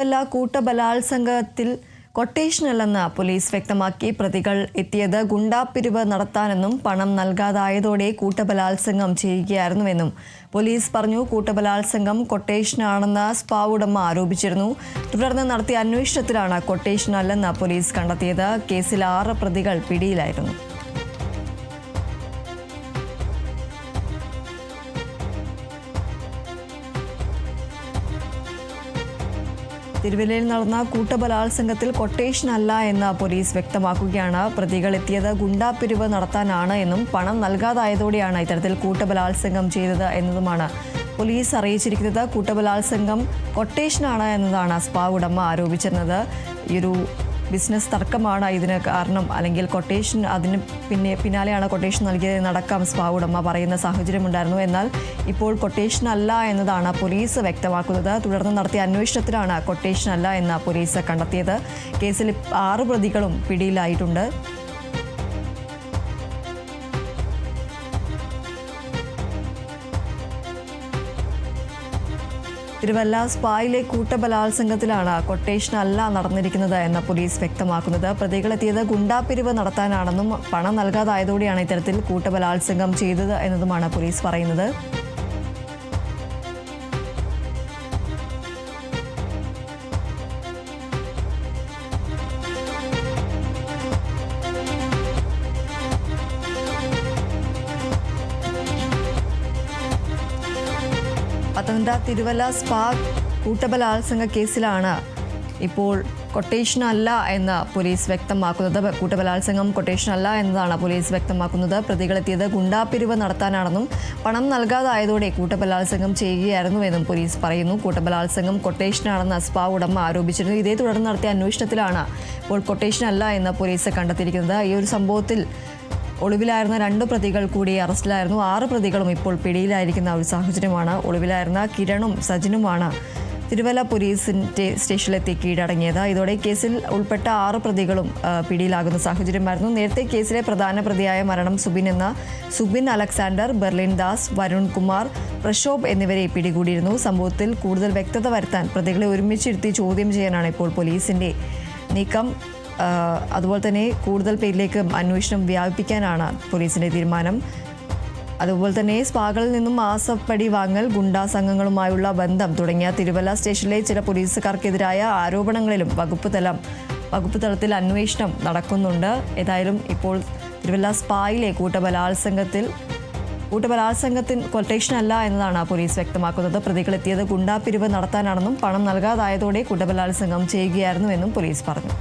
എല്ലാ കൂട്ടബലാത്സംഗത്തിൽ കൊട്ടേഷനല്ലെന്ന് പോലീസ് വ്യക്തമാക്കി. പ്രതികൾ എത്തിയത് ഗുണ്ടാപ്പിരിവ് നടത്താനെന്നും പണം നൽകാതായതോടെ കൂട്ടബലാത്സംഗം ചെയ്യുകയായിരുന്നുവെന്നും പോലീസ് പറഞ്ഞു. കൂട്ടബലാത്സംഗം കൊട്ടേഷനാണെന്ന് സ്പാ ഉടമ ആരോപിച്ചിരുന്നു. തുടർന്ന് നടത്തിയ അന്വേഷണത്തിലാണ് കൊട്ടേഷനല്ലെന്ന് പോലീസ് കണ്ടെത്തിയത്. കേസിൽ ആറ് പ്രതികൾ പിടിയിലായിരുന്നു. തിരുവല്ലയിൽ നടന്ന കൂട്ടബലാത്സംഗത്തിൽ കൊട്ടേഷൻ അല്ല എന്ന് പോലീസ് വ്യക്തമാക്കുകയാണ്. പ്രതികൾ എത്തിയത് ഗുണ്ടാപ്പിരിവ് നടത്താനാണ് എന്നും പണം നൽകാതായതോടെയാണ് ഇത്തരത്തിൽ കൂട്ടബലാത്സംഗം ചെയ്തത് എന്നതുമാണ്. പോലീസ് അറിയിച്ചിരിക്കുന്നത് കൂട്ടബലാത്സംഗം കൊട്ടേഷനാണ് എന്നതാണ് സ്പാ ഉടമ ആരോപിച്ചിരുന്നത്. ഈ ഒരു ബിസിനസ് തർക്കമാണ് ഇതിന് കാരണം. അല്ലെങ്കിൽ കൊട്ടേഷൻ അതിന് പിന്നെ പിന്നാലെയാണ് കൊട്ടേഷൻ നൽകിയത് നടക്കാം സ്പാ ഉടമ പറയുന്ന സാഹചര്യമുണ്ടായിരുന്നു. എന്നാൽ ഇപ്പോൾ കൊട്ടേഷൻ അല്ല എന്നതാണ് പോലീസ് വ്യക്തമാക്കുന്നത്. തുടർന്ന് നടത്തിയ അന്വേഷണത്തിലാണ് കൊട്ടേഷൻ അല്ല എന്ന് പോലീസ് കണ്ടെത്തിയത്. കേസിൽ ആറ് പ്രതികളും പിടിയിലായിട്ടുണ്ട്. തിരുവല്ല സ്പായിലെ കൂട്ടബലാത്സംഗത്തിലാണ് കൊട്ടേഷൻ അല്ല നടന്നിരിക്കുന്നത് എന്ന് പോലീസ് വ്യക്തമാക്കുന്നത്. പ്രതികളെത്തിയത് ഗുണ്ടാപ്പിരിവ് നടത്താനാണെന്നും പണം നൽകാതായതോടെയാണ് ഇത്തരത്തിൽ കൂട്ടബലാത്സംഗം ചെയ്തത് എന്നതുമാണ് പോലീസ് പറയുന്നത്. പത്തനംതിട്ട തിരുവല്ല സ്പാ കൂട്ടബലാത്സംഗ കേസിലാണ് ഇപ്പോൾ കൊട്ടേഷൻ അല്ല എന്ന് പോലീസ് വ്യക്തമാക്കുന്നത്. കൂട്ടബലാത്സംഗം കൊട്ടേഷൻ അല്ല എന്നതാണ് പോലീസ് വ്യക്തമാക്കുന്നത്. പ്രതികളെത്തിയത് ഗുണ്ടാപ്പിരിവ് നടത്താനാണെന്നും പണം നൽകാതായതോടെ കൂട്ടബലാത്സംഗം ചെയ്യുകയായിരുന്നു എന്നും പോലീസ് പറയുന്നു. കൂട്ടബലാത്സംഗം കൊട്ടേഷനാണെന്ന് സ്പാ ഉടമ ആരോപിച്ചിരുന്നു. ഇതേ തുടർന്ന് നടത്തിയ അന്വേഷണത്തിലാണ് ഇപ്പോൾ കൊട്ടേഷൻ അല്ല എന്ന് പോലീസ് കണ്ടെത്തിയിരിക്കുന്നത്. ഈ ഒരു സംഭവത്തിൽ ഒളിവിലായിരുന്ന രണ്ട് പ്രതികൾ കൂടി അറസ്റ്റിലായിരുന്നു. ആറ് പ്രതികളും ഇപ്പോൾ പിടിയിലായിരിക്കുന്ന ഒരു സാഹചര്യമാണ് ഒളിവിലായിരുന്ന കിരണും സജിനുമാണ് തിരുവല്ല പോലീസിന്റെ സ്റ്റേഷനിലെത്തി കീഴടങ്ങിയത്. ഇതോടെ കേസിൽ ഉൾപ്പെട്ട ആറ് പ്രതികളും പിടിയിലാകുന്ന സാഹചര്യമായിരുന്നു. നേരത്തെ കേസിലെ പ്രധാന പ്രതിയായ മരണം സുബിൻ എന്ന സുബിൻ അലക്സാണ്ടർ ബെർലിൻ ദാസ് വരുൺ കുമാർ പ്രശോഭ് എന്നിവരെ പിടികൂടിയിരുന്നു. സംഭവത്തിൽ കൂടുതൽ വ്യക്തത വരുത്താൻ പ്രതികളെ ഒരുമിച്ചിരുത്തി ചോദ്യം ചെയ്യാനാണ് ഇപ്പോൾ പോലീസിന്റെ നീക്കം. അതുപോലെ തന്നെ കൂടുതൽ പേരിലേക്ക് അന്വേഷണം വ്യാപിപ്പിക്കാനാണ് പോലീസിന്റെ തീരുമാനം. അതുപോലെ തന്നെ സ്പാകളിൽ നിന്നും മാസപ്പടി വാങ്ങൽ ഗുണ്ടാ സംഘങ്ങളുമായുള്ള ബന്ധം തുടങ്ങിയ തിരുവല്ല സ്റ്റേഷനിലെ ചില പോലീസുകാർക്കെതിരായ ആരോപണങ്ങളിലും വകുപ്പ് തലം വകുപ്പ് തലത്തിൽ അന്വേഷണം നടക്കുന്നുണ്ട്. ഏതായാലും ഇപ്പോൾ തിരുവല്ല സ്പായിലെ കൂട്ടബലാത്സംഗത്തിൽ കൊട്ടേഷൻ അല്ല എന്നതാണ് പോലീസ് വ്യക്തമാക്കുന്നത്. പ്രതികളെത്തിയത് ഗുണ്ടാപിരിവ് നടത്താനാണെന്നും പണം നൽകാതായതോടെ കൂട്ടബലാത്സംഗം ചെയ്യുകയായിരുന്നുവെന്നും പോലീസ് പറഞ്ഞു.